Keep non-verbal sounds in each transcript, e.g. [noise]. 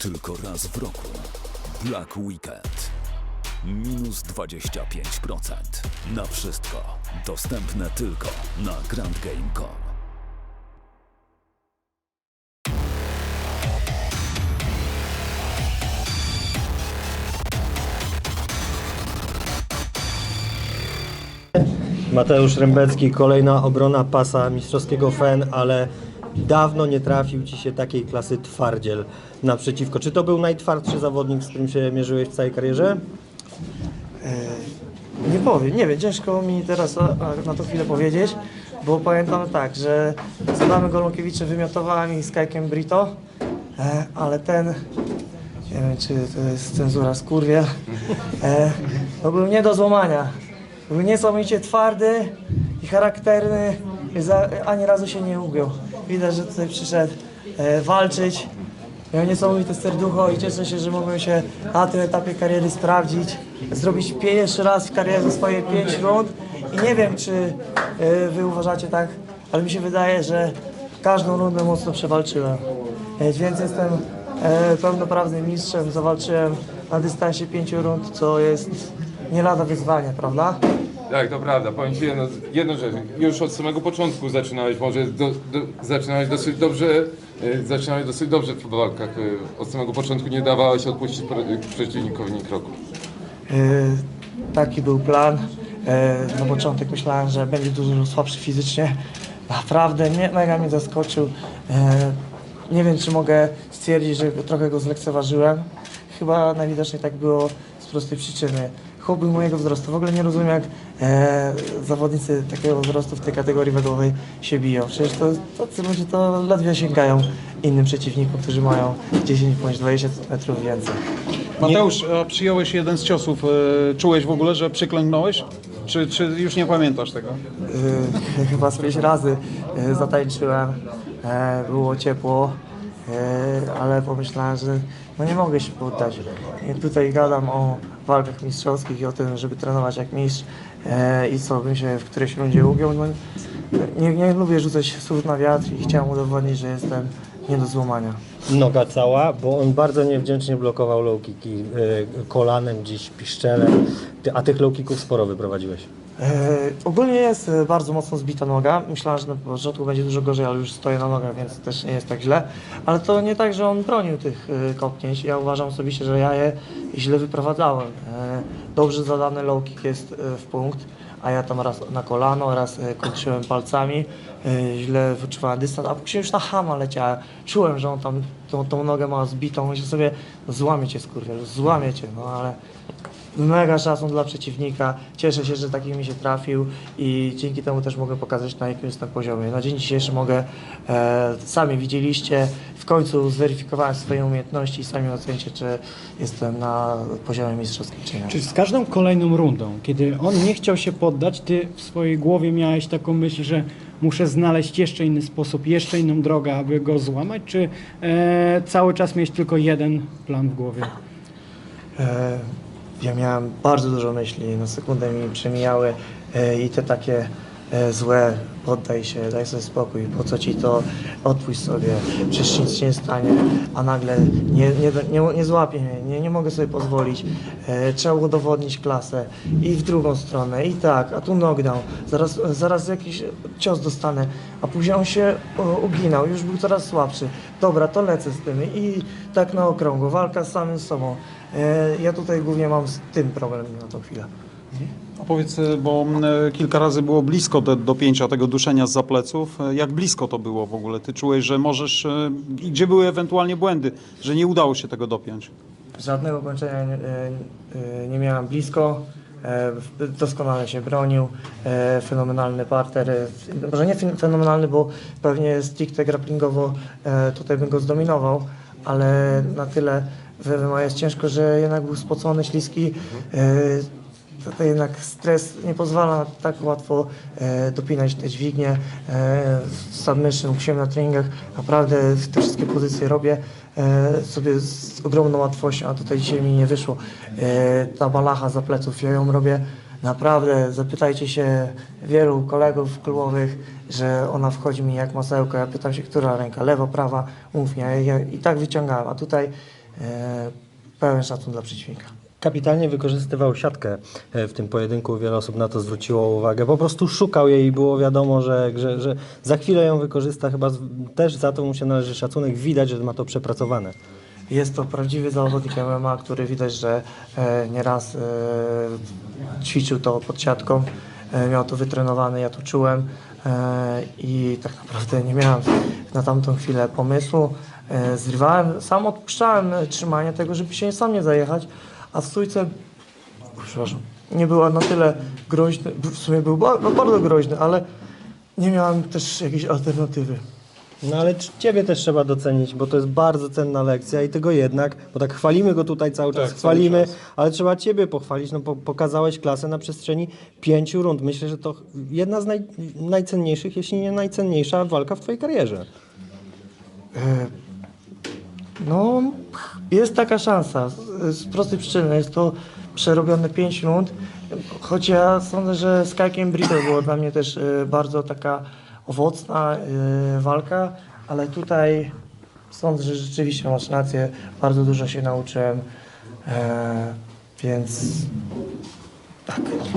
Tylko raz w roku. Black Weekend. Minus 25%. Na wszystko. Dostępne tylko na grandgame.com. Mateusz Rębecki, kolejna obrona pasa mistrzowskiego FEN, ale dawno nie trafił Ci się takiej klasy twardziel naprzeciwko. Czy to był najtwardszy zawodnik, z którym się mierzyłeś w całej karierze? Nie powiem, nie wiem, ciężko mi teraz na to chwilę powiedzieć, bo pamiętam tak, że z Adamem Golunkiewicz wymiotowałem i z Kajkiem Brito, e, ale ten, nie wiem czy to jest cenzura skurwiel, e, no był nie do złamania. Był niesamowicie twardy i charakterny, ani razu się nie ugiął. Widać, że tutaj przyszedł e, walczyć. Miał niesamowite serducho i cieszę się, że mogłem się na tym etapie kariery sprawdzić. Zrobić pierwszy raz w karierze swoje 5 rund i nie wiem, czy y, wy uważacie tak, ale mi się wydaje, że każdą rundę mocno przewalczyłem. E, Więc jestem e, pełnoprawnym mistrzem. Zawalczyłem na dystansie 5 rund, co jest nie lada wyzwanie, prawda? Tak, to prawda. Powiem Ci jedno, jedną rzecz. Już od samego początku zaczynałeś może do, do, zaczynałeś dosyć dobrze, e, zaczynałeś dosyć dobrze w walkach. E, od samego początku nie dawałeś odpuścić pre- przeciwnikowi ni kroku. E, Taki był plan. E, Na początek myślałem, że będzie dużo słabszy fizycznie. Naprawdę mnie, mega mnie zaskoczył. E, Nie wiem, czy mogę stwierdzić, że trochę go zlekceważyłem. Chyba najwidoczniej tak było z prostej przyczyny. Chłop był mojego wzrostu. W ogóle nie rozumiem, jak e, zawodnicy takiego wzrostu w tej kategorii wagowej się biją. Przecież to, tacy ludzie to ledwie sięgają innym przeciwnikom, którzy mają 10 bądź 20 metrów więcej. Mateusz, a przyjąłeś jeden z ciosów. e, Czułeś w ogóle, że przyklęknąłeś? Czy, czy już nie pamiętasz tego? Y, [laughs] chyba z pięć razy y, zatańczyłem, e, było ciepło, e, ale pomyślałem, że no nie mogę się poddać. Tutaj gadam o walkach mistrzowskich i o tym, żeby trenować jak mistrz e, i co, bym się w którejś rundzie ugiął. No, nie, nie lubię rzucać słów na wiatr i chciałem udowodnić, że jestem nie do złamania. Noga cała, bo on bardzo niewdzięcznie blokował low kicki y, kolanem, dziś piszczelem, a tych low kicków sporo wyprowadziłeś. E, ogólnie jest e, bardzo mocno zbita noga. Myślałem, że na początku będzie dużo gorzej, ale już stoję na nogach, więc też nie jest tak źle. Ale to nie tak, że on bronił tych e, kopnięć. Ja uważam osobiście, że ja je źle wyprowadzałem. Dobrze zadany low kick jest w punkt, a ja tam raz na kolano, raz kończyłem palcami. Źle wyczuwałem dystans, a później już na hama leciałem. Czułem, że on tam tą, tą nogę ma zbitą. Myślę sobie, złamie cię skurwiel, złamie cię, no ale Mega szacun dla przeciwnika. Cieszę się, że taki mi się trafił i dzięki temu też mogę pokazać na jakim jestem poziomie. Na dzień dzisiejszy mogę, e, sami widzieliście, w końcu zweryfikowałem swoje umiejętności i sami ocenicie, czy jestem na poziomie mistrzowskim, czy nie. Czy z każdą kolejną rundą, kiedy on nie chciał się poddać, ty w swojej głowie miałeś taką myśl, że muszę znaleźć jeszcze inny sposób, jeszcze inną drogę, aby go złamać, czy e, cały czas miałeś tylko jeden plan w głowie? E, ja miałem bardzo dużo myśli, na sekundę mi przemijały e, i te takie złe, poddaj się, daj sobie spokój, po co ci to, odpuść sobie, przecież nic się nie stanie, a nagle nie, nie, nie, nie złapie mnie, nie, nie mogę sobie pozwolić, e, trzeba udowodnić klasę. I w drugą stronę, i tak, a tu knockdown, zaraz, zaraz jakiś cios dostanę, a później on się o, uginał, już był coraz słabszy, dobra, to lecę z tym. I tak na okrągło, walka z samym sobą. E, Ja tutaj głównie mam z tym problem na tą chwilę. A powiedz, e, bo e, kilka razy było blisko do dopięcia tego duszenia z pleców. E, Jak blisko to było w ogóle? Ty czułeś, że możesz... gdzie były ewentualnie błędy, że nie udało się tego dopiąć? Żadnego kończenia e, e, nie miałem blisko. Doskonale się bronił. Fenomenalny parter. Może nie fen- fenomenalny, bo pewnie stricte grapplingowo tutaj bym go zdominował, ale na tyle w MMA jest ciężko, że jednak był spocony, śliski. E, to jednak stres nie pozwala tak łatwo e, dopinać te dźwignie. E, submission, usiłem na treningach, naprawdę te wszystkie pozycje robię e, sobie z ogromną łatwością, a tutaj dzisiaj mi nie wyszło. E, ta balacha za pleców, ja ją robię naprawdę, zapytajcie się wielu kolegów klubowych, że ona wchodzi mi jak masełko. Ja pytam się, która ręka, lewa, prawa, mów ja, ja i tak wyciągałem, a tutaj e, pełen szacun dla przeciwnika. Kapitalnie wykorzystywał siatkę e, w tym pojedynku, wiele osób na to zwróciło uwagę. Po prostu szukał jej i było wiadomo, że, że, że za chwilę ją wykorzysta. Chyba też za to mu się należy szacunek. Widać, że ma to przepracowane. Jest to prawdziwy zawodnik MMA, który widać, że e, nieraz e, ćwiczył to pod siatką, e, miał to wytrenowane, ja to czułem e, i tak naprawdę nie miałem na tamtą chwilę pomysłu. E, zrywałem, sam odpuszczałem trzymanie tego, żeby się sam nie zajechać, a w stójce, przepraszam, nie była na tyle groźny, w sumie był ba- no, bardzo groźny, ale nie miałem też jakiejś alternatywy. No ale ciebie też trzeba docenić, bo to jest bardzo cenna lekcja i tego jednak, bo tak chwalimy go tutaj cały czas, Tak, cały chwalimy, czas. ale trzeba ciebie pochwalić, no po, pokazałeś klasę na przestrzeni pięciu rund. Myślę, że to jedna z naj, najcenniejszych, jeśli nie najcenniejsza walka w twojej karierze. E, No, jest taka szansa. Z, prostej przyczyny jest to przerobione 5 rund. Choć ja sądzę, że z Kajkiem Brito było dla mnie też e, bardzo taka owocna e, walka, ale tutaj sądzę, że rzeczywiście masz rację. Bardzo dużo się nauczyłem, e, więc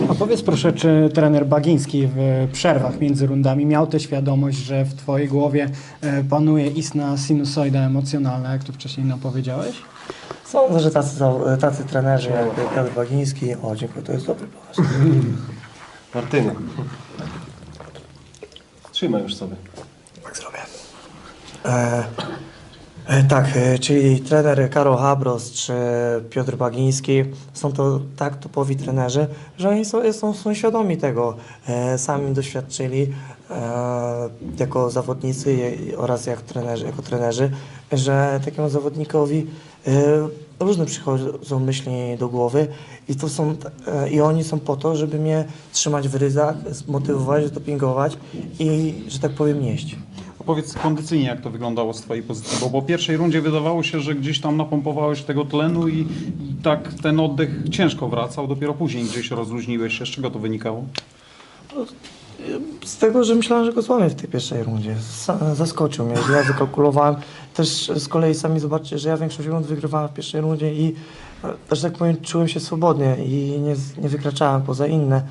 A powiedz proszę, czy trener Bagiński w przerwach między rundami miał tę świadomość, że w twojej głowie e, panuje istna sinusoida emocjonalna, jak tu wcześniej nam powiedziałeś? sądzę, że tacy, tacy trenerzy jak Piotr Bagiński, o dziękuję, to jest dobry pomysł. [laughs] Martyny. Trzymaj już sobie. Tak zrobię. E, tak, e, czyli trener Karol Habros czy Piotr Bagiński są to tak topowi trenerzy, że oni są, są, są świadomi tego, e, sami doświadczyli e, jako zawodnicy oraz jak trenerzy, jako trenerzy, że takiemu zawodnikowi e, różne przychodzą myśli do głowy i to są e, i oni są po to, żeby mnie trzymać w ryzach, zmotywować, dopingować i, że tak powiem, nieść. Opowiedz kondycyjnie, jak to wyglądało z Twojej pozycji, bo po pierwszej rundzie wydawało się, że gdzieś tam napompowałeś tego tlenu i, i tak ten oddech ciężko wracał, dopiero później gdzieś rozluźniłeś się. Z czego to wynikało? Z tego, że myślałem, że go złamię w tej pierwszej rundzie. Zaskoczył mnie, ja wykalkulowałem. Też z kolei sami zobaczcie, że ja większość rund wygrywałem w pierwszej rundzie i e, też tak powiem, czułem się swobodnie i nie, nie wykraczałem poza inne.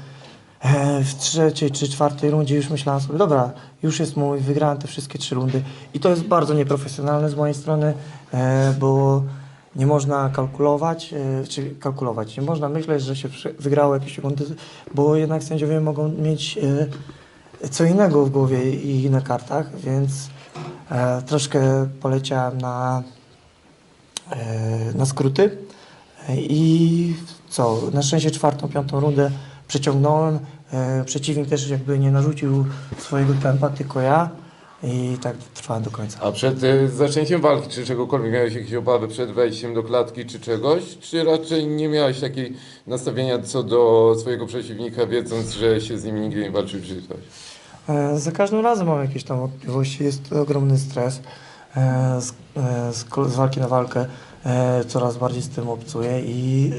E, W trzeciej czy czwartej rundzie już myślałem sobie, dobra, już jest mój, wygrałem te wszystkie trzy rundy. I to jest bardzo nieprofesjonalne z mojej strony, e, bo nie można kalkulować, e, czy kalkulować, nie można myśleć, że się wygrało jakieś rundy, bo jednak sędziowie mogą mieć co innego w głowie i na kartach, więc troszkę poleciałem na, na skróty i co, na szczęście czwartą, piątą rundę przeciągnąłem, przeciwnik też jakby nie narzucił swojego tempa, tylko ja i tak trwałem do końca. A przed y, zaczęciem walki, czy czegokolwiek miałeś jakieś obawy przed wejściem do klatki, czy czegoś? Czy raczej nie miałeś takiej nastawienia co do swojego przeciwnika, wiedząc, że się z nim nigdy nie walczył, czy coś? E, Za każdym razem mam jakieś tam wątpliwości, jest to ogromny stres e, z, e, z, z walki na walkę. e, Coraz bardziej z tym obcuję i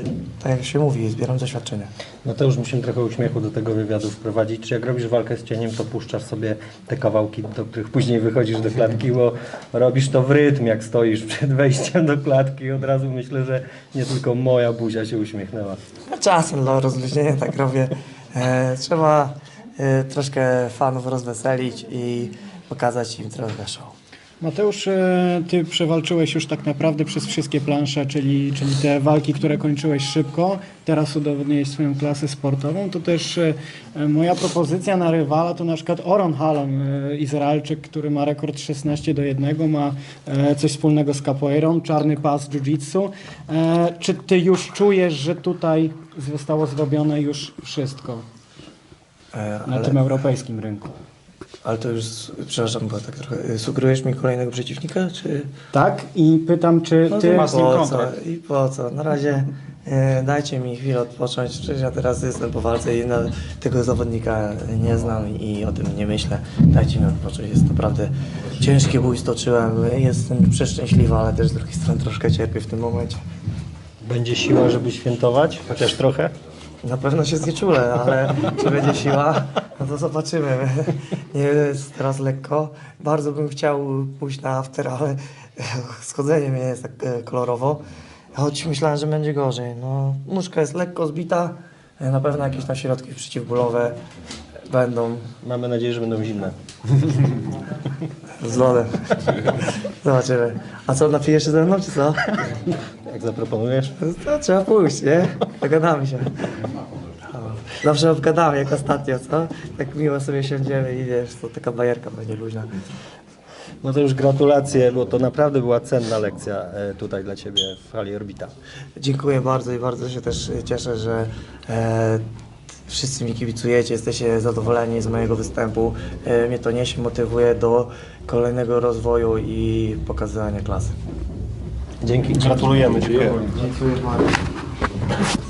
tak jak się mówi, zbieram doświadczenie. No to już musimy trochę uśmiechu do tego wywiadu wprowadzić. Czy jak robisz walkę z cieniem, to puszczasz sobie te kawałki, do których później wychodzisz do klatki, bo robisz to w rytm, jak stoisz przed wejściem do klatki. Od razu myślę, że nie tylko moja buzia się uśmiechnęła. Czasem dla rozluźnienia tak robię. E, trzeba e, troszkę fanów rozweselić i pokazać im trochę show. Mateusz, e, ty przewalczyłeś już tak naprawdę przez wszystkie plansze, czyli, czyli te walki, które kończyłeś szybko. Teraz udowodniłeś swoją klasę sportową. To też e, e, moja propozycja na rywala to na przykład Oron Halon, Izraelczyk, który ma rekord 16 do 1, ma coś wspólnego z capoeirą, czarny pas jiu-jitsu. Czy ty już czujesz, że tutaj zostało zrobione już wszystko na ale, tym europejskim rynku? Ale to już, przepraszam, bo tak trochę, sugerujesz mi kolejnego przeciwnika, czy... Tak? I pytam, czy No ty... to masz po co? I po co? Na razie e, dajcie mi chwilę odpocząć. Przecież ja teraz jestem po walce i na, tego zawodnika nie znam i o tym nie myślę. Dajcie mi odpocząć. Jest naprawdę ciężki bój stoczyłem. Jestem przeszczęśliwy, ale też z drugiej strony troszkę cierpię w tym momencie. Będzie siła, żeby świętować? Chociaż trochę? Na pewno się znieczulę, ale czy będzie siła, no to zobaczymy. Nie jest teraz lekko. Bardzo bym chciał pójść na after, ale schodzenie mnie jest tak e, kolorowo, choć myślałem, że będzie gorzej. No, nóżka jest lekko zbita, e, na pewno jakieś tam środki przeciwbólowe będą Mamy nadzieję, że będą zimne. z lodem. Zobaczymy. A co, napijesz się ze mną, czy co? Jak zaproponujesz? To trzeba pójść, nie? Dogadamy się. Zawsze obgadamy, jak ostatnio, co? Tak miło sobie siądziemy i wiesz, to taka bajerka będzie luźna. No to już gratulacje, bo to naprawdę była cenna lekcja e, tutaj dla Ciebie w hali Orbita. Dziękuję bardzo i bardzo się też cieszę, że e, wszyscy mi kibicujecie, jesteście zadowoleni z mojego występu. E, mnie to niesie, motywuje do kolejnego rozwoju i pokazywania klasy. Dzięki. Gratulujemy. Dziękuję. Dziękuję bardzo.